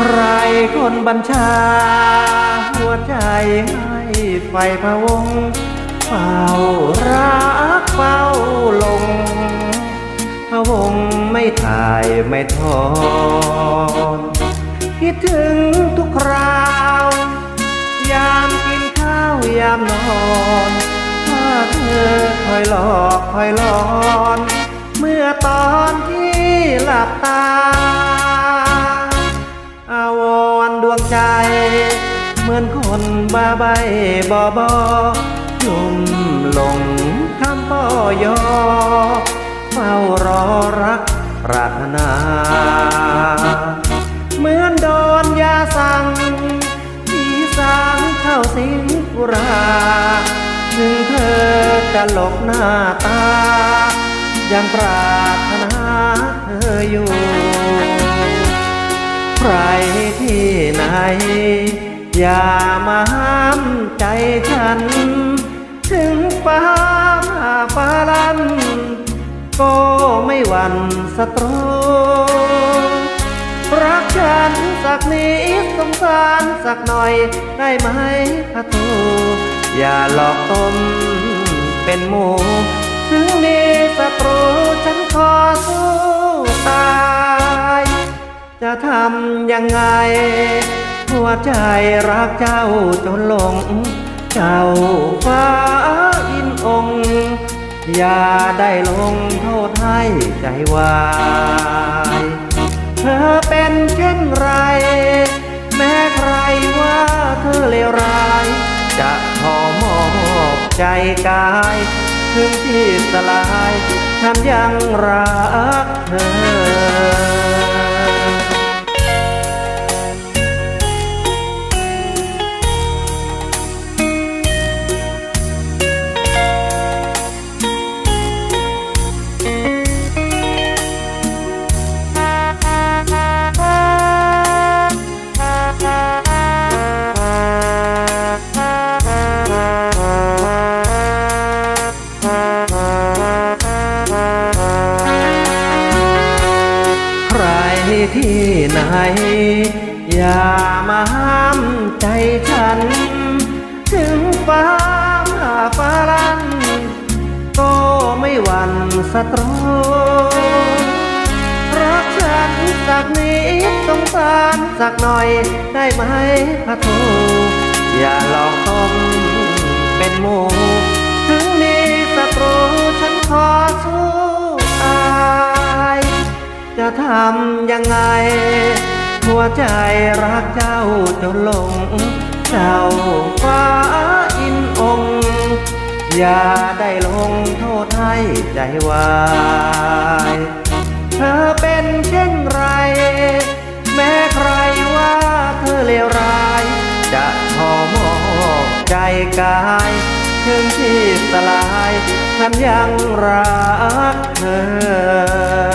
ใครคนบัญชา หัวใจให้ไฟพะวงเฝ้ารักเฝ้าลงพะวงไม่ถ่ายไม่ทอนคิดถึงทุกคราว ยามกินข้าวยามนอนถ้าเธอคอยหลอกคอยหลอน เมื่อตอนที่หลับตา งใจ เหมือนคนบ้าใบ บอบอลุ่มหลงคำป้อยอเฝ้ารอรักปรารถนา เหมือนโดนยาสั่งที่สางเข้าสิงกุราถึงเธอจะหลบหน้าตา ยังปรารถนาเธออยู่ ที่ไหน อย่ามาห้ามใจฉัน ถึงฟ้าผ่าฟ้าลัน ก็ไม่หวั่นสตรูรักฉันสักนิดสงสารสักหน่อยได้ไหมพระตูอย่าหลอกตนเป็นหมูถึงมีศัตรูฉัน จะทำยังไง หัวใจรักเจ้าจนหลง เจ้าฟ้าอินอง อย่าได้ลงโทษให้ใจวาย เธอเป็นเช่นไร แม้ใครว่าเธอเลวร้าย จะขอมอบใจกาย ถึงที่สลาย ฉันยังรักเธอ ที่ไหน อย่ามาห้ามใจฉัน ถึงฟ้าผ่าฟ้าลันก็ไม่หวั่นศัตรูรักฉันสักนิดสงสารสักหน่อยได้ไหมพระโทอย่าหลอกตนเป็นหมู ทำยังไง หัวใจรักเจ้าจนลง เจ้าฟ้าอินองอย่าได้ลงโทษให้ใจวาย เธอเป็นเช่นไร แม้ใครว่าเธอเลวร้าย จะขอมอบใจกายถึงที่สลายฉันยังรักเธอ